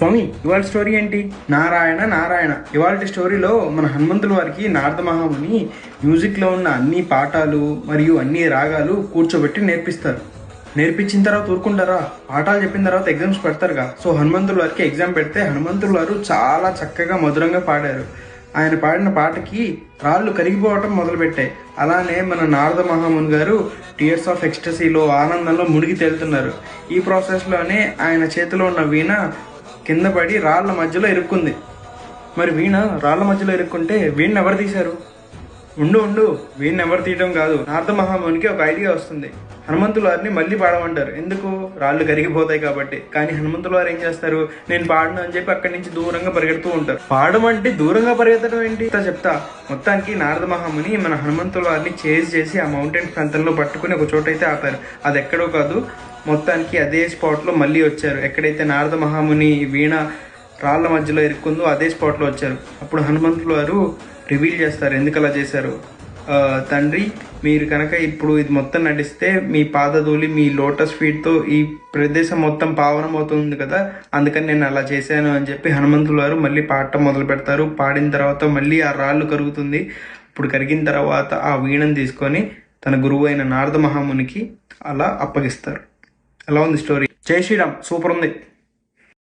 స్వామి ఇవాళ స్టోరీ ఏంటి? నారాయణ నారాయణ. ఇవాళ స్టోరీలో మన హనుమంతుల వారికి నారద మహాముని మ్యూజిక్లో ఉన్న అన్ని పాఠాలు మరియు అన్ని రాగాలు కూర్చోబెట్టి నేర్పిస్తారు. నేర్పించిన తర్వాత ఊరుకుంటారా? పాఠాలు చెప్పిన తర్వాత ఎగ్జామ్స్ పెడతారుగా. సో హనుమంతుల వారికి ఎగ్జామ్ పెడితే హనుమంతుల వారు చాలా చక్కగా మధురంగా పాడారు. ఆయన పాడిన పాటకి రాళ్ళు కరిగిపోవటం మొదలుపెట్టాయి. అలానే మన నారద మహాముని గారు టీయర్స్ ఆఫ్ ఎక్స్టసీలో ఆనందంలో మునిగి తేలుతున్నారు. ఈ ప్రాసెస్లోనే ఆయన చేతిలో ఉన్న వీణ కింద పడి రాళ్ళ మధ్యలో ఇరుక్కుంది. మరి వీణ రాళ్ళ మధ్యలో ఇరుక్కుంటే వీణ ఎవరు తీశారు? ఉండు ఉండు. వీణ ఎవరు తీయడం కాదు. నారద మహామునికి ఒక ఐడియా వస్తుంది. హనుమంతుల వారిని మళ్ళీ పాడమంటారు. ఎందుకు? రాళ్ళు కరిగిపోతాయి కాబట్టి. కానీ హనుమంతుల వారు ఏం చేస్తారు? నేను పాడను అని చెప్పి అక్కడి నుంచి దూరంగా పరిగెడుతూ ఉంటారు. పాడమంటే దూరంగా పరిగెత్తడం ఏంటి? చెప్తా చెప్తా. మొత్తానికి నారద మహాముని మన హనుమంతుల వారిని చేజ్ చేసి ఆ మౌంటైన్ ప్రాంతంలో పట్టుకుని ఒక చోట అయితే ఆపారు. అది ఎక్కడో కాదు. మొత్తానికి అదే స్పాట్లో మళ్ళీ వచ్చారు. ఎక్కడైతే నారద మహాముని వీణ రాళ్ళ మధ్యలో ఇరుక్కుందో అదే స్పాట్లో వచ్చారు. అప్పుడు హనుమంతుల వారు రివీల్ చేస్తారు. ఎందుకు అలా చేశారు తండ్రి మీరు కనుక ఇప్పుడు ఇది మొత్తం నడిస్తే మీ పాదధూళి మీ లోటస్ ఫీడ్తో ఈ ప్రదేశం మొత్తం పావనం అవుతుంది కదా? అందుకని నేను అలా చేశాను అని చెప్పి హనుమంతుల వారు మళ్ళీ పాడటం మొదలు పెడతారు. పాడిన తర్వాత మళ్ళీ ఆ రాళ్ళు కరుగుతుంది. ఇప్పుడు కరిగిన తర్వాత ఆ వీణను తీసుకొని తన గురువు అయిన నారద మహామునికి అలా అప్పగిస్తారు. అలా ఉంది స్టోరీ జై శ్రీరామ్ సూపర్ ఉంది.